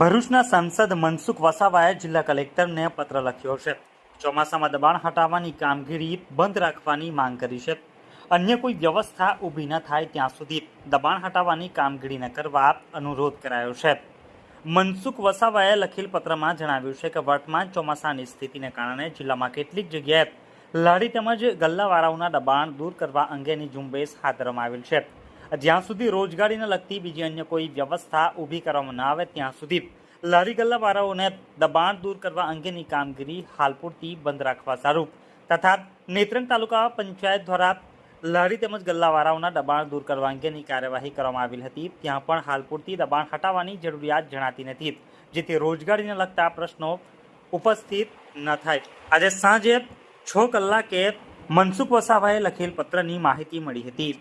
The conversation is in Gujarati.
ભરૂચના સાંસદ મનસુખ વસાવાએ જિલ્લા કલેક્ટરને પત્ર લખ્યો છે. ચોમાસામાં દબાણ હટાવવાની કામગીરી બંધ રાખવાની માંગ કરી છે. અન્ય કોઈ વ્યવસ્થા ઊભી ન થાય ત્યાં સુધી દબાણ હટાવવાની કામગીરી ન કરવા અનુરોધ કરાયો છે. મનસુખ વસાવાએ લખેલ પત્રમાં જણાવ્યું છે કે વર્તમાન ચોમાસાની સ્થિતિને કારણે જિલ્લામાં કેટલીક જગ્યાએ લારી તેમજ ગલ્લાવાળાઓના દબાણ દૂર કરવા અંગેની ઝુંબેશ હાથ ધરવામાં આવેલ છે. જ્યાં સુધી રોજગારીને લગતી બીજી અન્ય કોઈ વ્યવસ્થા ઊભી કરવામાં ન આવે, ત્યાં સુધી લારી ગલ્લાવાળાઓને દબાણ દૂર કરવા અંગેની કામગીરી હાલ પૂરતી બંધ રાખવા સારું તથા નેત્રંગ તાલુકા પંચાયત દ્વારા લારી તેમજ ગલ્લાવાળાઓના દબાણ દૂર કરવા અંગેની કાર્યવાહી કરવામાં આવેલ હતી. ત્યાં પણ હાલ પૂરતી દબાણ હટાવવાની જરૂરિયાત જણાતી નથી, જેથી રોજગારીને લગતા પ્રશ્નો ઉપસ્થિત ન થાય. આજે સાંજે છ કલાકે મનસુખ વસાવાએ લખેલ પત્રની માહિતી મળી હતી.